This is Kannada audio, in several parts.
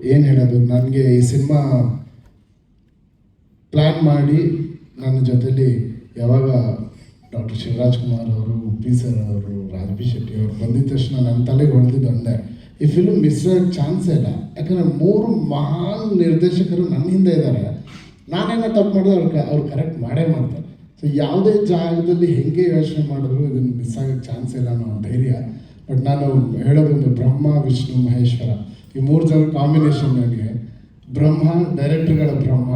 ಏನು ಹೇಳೋದು, ನನಗೆ ಈ ಸಿನಿಮಾ ಪ್ಲ್ಯಾನ್ ಮಾಡಿ ನನ್ನ ಜೊತೆಲಿ ಯಾವಾಗ ಡಾಕ್ಟರ್ ಶಿವರಾಜ್ ಕುಮಾರ್ ಅವರು ಪಿ ಸರ್ ಅವರು ರಾಜಬಿ ಶೆಟ್ಟಿ ಅವರು ಬಂದಿದ್ದ ತಕ್ಷಣ ನನ್ನ ತಲೆಗೆ ಹೊಡೆದಿದ್ದು ಈ ಫಿಲ್ಮ್ ಮಿಸ್ ಆಗೋಕ್ಕೆ ಚಾನ್ಸೇ ಇಲ್ಲ. ಯಾಕಂದರೆ ಮೂರು ಮಹಾನ್ ನಿರ್ದೇಶಕರು ನನ್ನ ಹಿಂದೆ ಇದ್ದಾರೆ ನಾನೇನೋ ತಪ್ಪು ಮಾಡಿದ್ರೆ ಅವ್ರು ಅವ್ರು ಕರೆಕ್ಟ್ ಮಾಡೇ ಮಾಡ್ತಾರೆ. ಸೊ ಯಾವುದೇ ಜಾಗದಲ್ಲಿ ಹೆಂಗೆ ಯೋಚನೆ ಮಾಡಿದ್ರು ಇದನ್ನು ಮಿಸ್ ಆಗೋಕ್ಕೆ ಚಾನ್ಸ್ ಇಲ್ಲ ಅನ್ನೋ ಧೈರ್ಯ. ಬಟ್ ನಾನು ಹೇಳೋದೊಂದು ಬ್ರಹ್ಮ, ವಿಷ್ಣು, ಮಹೇಶ್ವರ. ಈ ಮೂರು ಜನ ಕಾಂಬಿನೇಷನ್ ನನಗೆ ಬ್ರಹ್ಮ ಡೈರೆಕ್ಟರ್ಗಳ ಬ್ರಹ್ಮ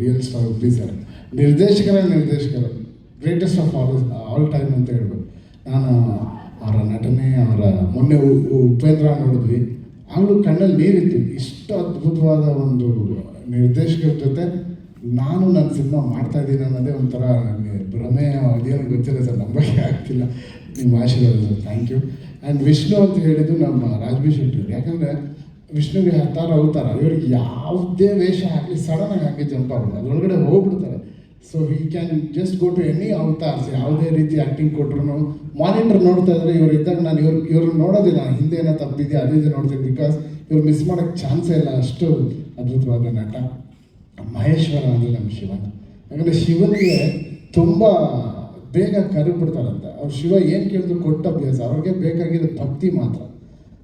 ರಿಯಲ್ ಸ್ಟಾರ್ ಸರ್ ನಿರ್ದೇಶಕರ ನಿರ್ದೇಶಕರು. Greatest of all all time ಅಂತ ಹೇಳ್ಬೋದು. ನಾನು ಅವರ ನಟನೆ, ಅವರ ಮೊನ್ನೆ ಉಪೇಂದ್ರ ನೋಡಿದ್ವಿ. ಆಗಲೂ ಕಣ್ಣಲ್ಲಿ ನೀರಿತ್ತು. ಇಷ್ಟು ಅದ್ಭುತವಾದ ಒಂದು ನಿರ್ದೇಶಕರ ಜೊತೆ ನಾನು ನನ್ನ ಸಿನಿಮಾ ಮಾಡ್ತಾ ಇದ್ದೀನಿ ಅನ್ನೋದೇ ಒಂಥರ ನನಗೆ ಭ್ರಮೆ ಅದೇನು ಗೊತ್ತಿಲ್ಲ ಸರ್. ನಂಬಕ್ಕೆ ಆಗ್ತಿಲ್ಲ. ನಿಮ್ಮ ಆಶೀರ್ವಾದ ಥ್ಯಾಂಕ್ ಯು ಆ್ಯಂಡ್ ವಿಷ್ಣು ಅಂತ ಹೇಳಿದ್ದು ನಮ್ಮ ರಾಜ್ಬಿ ಶೆಟ್ಟಿ ಯಾಕಂದರೆ ವಿಷ್ಣುಗೆ ಹತ್ತಾರು ಅವತಾರ. ಇವ್ರಿಗೆ ಯಾವುದೇ ವೇಷ ಹಾಕಿ ಸಡನ್ನಾಗಿ ಹಾಕಿ ಜಂಪ್ ಆಗೋದು ಅದರೊಳಗಡೆ ಹೋಗ್ಬಿಡ್ತಾರೆ. So he can just go to any avatars ಯಾವುದೇ ರೀತಿ ಆ್ಯಕ್ಟಿಂಗ್ ಕೊಟ್ಟರು ಮಾನಿಟರ್ ನೋಡ್ತಾ ಇದ್ರೆ ಇವ್ರು ಇದ್ದಾಗ ನಾನು ಇವ್ರು, ಇವ್ರನ್ನ ನೋಡೋದಿಲ್ಲ. ಹಿಂದೆ ಏನೋ ತಪ್ಪಿದೆ ಅದೇ ಇದು ನೋಡ್ತೀನಿ. ಬಿಕಾಸ್ ಇವ್ರು ಮಿಸ್ ಮಾಡೋಕ್ಕೆ ಚಾನ್ಸೇ ಇಲ್ಲ. ಅಷ್ಟು ಅದ್ಭುತವಾದ ನಟ. ಮಹೇಶ್ವರ ಅಂದರೆ ನಮ್ಮ ಶಿವನ. ಯಾಕಂದರೆ ಶಿವನಿಗೆ ತುಂಬ ಬೇಗ ಕರಗ್ಬಿಡ್ತಾರಂತೆ ಅವ್ರು ಶಿವ ಏನು ಕೇಳಿದ್ರು ಕೊಟ್ಟ ಅಭ್ಯಾಸ. ಅವ್ರಿಗೆ ಬೇಕಾಗಿರೋ ಭಕ್ತಿ ಮಾತ್ರ.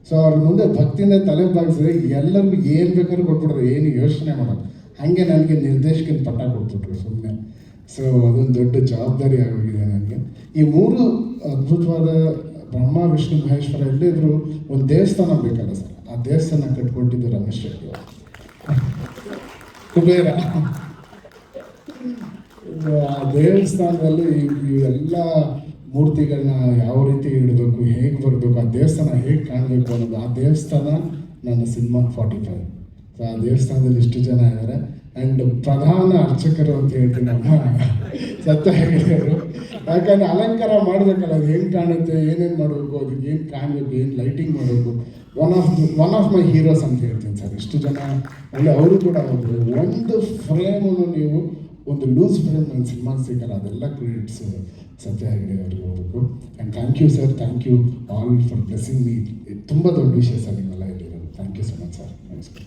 ಸೊ ಅವ್ರ ಮುಂದೆ ಭಕ್ತಿಯಿಂದ ತಲೆ ಬಾಗಿಸಿದ್ರೆ ಎಲ್ಲರಿಗೂ ಏನು ಬೇಕಾದ್ರೂ ಕೊಟ್ಬಿಟ್ರು ಏನು ಯೋಚನೆ ಮಾಡೋದು. ಹಾಗೆ ನನಗೆ ನಿರ್ದೇಶಕನ ಪಟ್ಟ ಕೊಟ್ಬಿಟ್ರು ಸುಮ್ಮನೆ ಸೊ ಅದೊಂದು ದೊಡ್ಡ ಜವಾಬ್ದಾರಿ ಆಗೋಗಿದೆ ನನಗೆ. ಈ ಮೂರು ಅದ್ಭುತವಾದ ಬ್ರಹ್ಮ, ವಿಷ್ಣು, ಮಹೇಶ್ವರ ಎಲ್ಲಿದ್ರು ಒಂದು ದೇವಸ್ಥಾನ ಬೇಕಲ್ಲ ಸರ್. ಆ ದೇವಸ್ಥಾನ ಕಟ್ಕೊಟ್ಟಿದ್ದು ರಮೇಶ್. ಕುಬೇರ. ದೇವಸ್ಥಾನದಲ್ಲಿ ಇವೆಲ್ಲ ಮೂರ್ತಿಗಳನ್ನ ಯಾವ ರೀತಿ ಇಡಬೇಕು, ಹೇಗೆ ಬರಬೇಕು, ಆ ದೇವಸ್ಥಾನ ಹೇಗೆ ಕಾಣಬೇಕು ಅನ್ನೋದು, ಆ ದೇವಸ್ಥಾನ ನನ್ನ ಸಿನಿಮಾ ಫಾರ್ಟಿ ಫೈವ್. ಸೊ ಆ ದೇವಸ್ಥಾನದಲ್ಲಿ ಇಷ್ಟು ಜನ ಇದ್ದಾರೆ ಆ್ಯಂಡ್ ಪ್ರಧಾನ ಅರ್ಚಕರು ಅಂತ ಹೇಳ್ತೀನಿ ಸತ್ಯ ಹೇಳಿದರು. ಯಾಕಂದರೆ ಅಲಂಕಾರ ಮಾಡಬೇಕಲ್ಲ, ಅದು ಏನು ಕಾಣುತ್ತೆ, ಏನೇನು ಮಾಡಬೇಕು, ಅದಕ್ಕೆ ಏನು ಕಾಣಬೇಕು, ಏನು ಲೈಟಿಂಗ್ ಮಾಡಬೇಕು. One of one of my heroes ಅಂತ ಹೇಳ್ತೀನಿ ಸರ್. ಇಷ್ಟು ಜನ ಅಲ್ಲಿ ಅವರು ಕೂಡ ಒಂದು ಫ್ರೇಮನ್ನು ನೀವು ಒಂದು ಲೂಸ್ ಫ್ರೇಮ್ ನನ್ನ ಸಿನಿಮಾ ಸಿಗಲ್ಲ ಅದೆಲ್ಲ ಕ್ರೆಡಿಟ್ಸ್ ಸತ್ಯ ಹೆಗಡೆ ಅವರಿಗೆ ಹೋಗಬೇಕು and thank you sir thank you all for blessing me ತುಂಬ ದೊಡ್ಡ ವಿಷಯ ಸರ್ ನಿಮ್ಮೆಲ್ಲ ಇಲ್ಲಿರೋದು thank you so much sir ನಮಸ್ಕಾರ.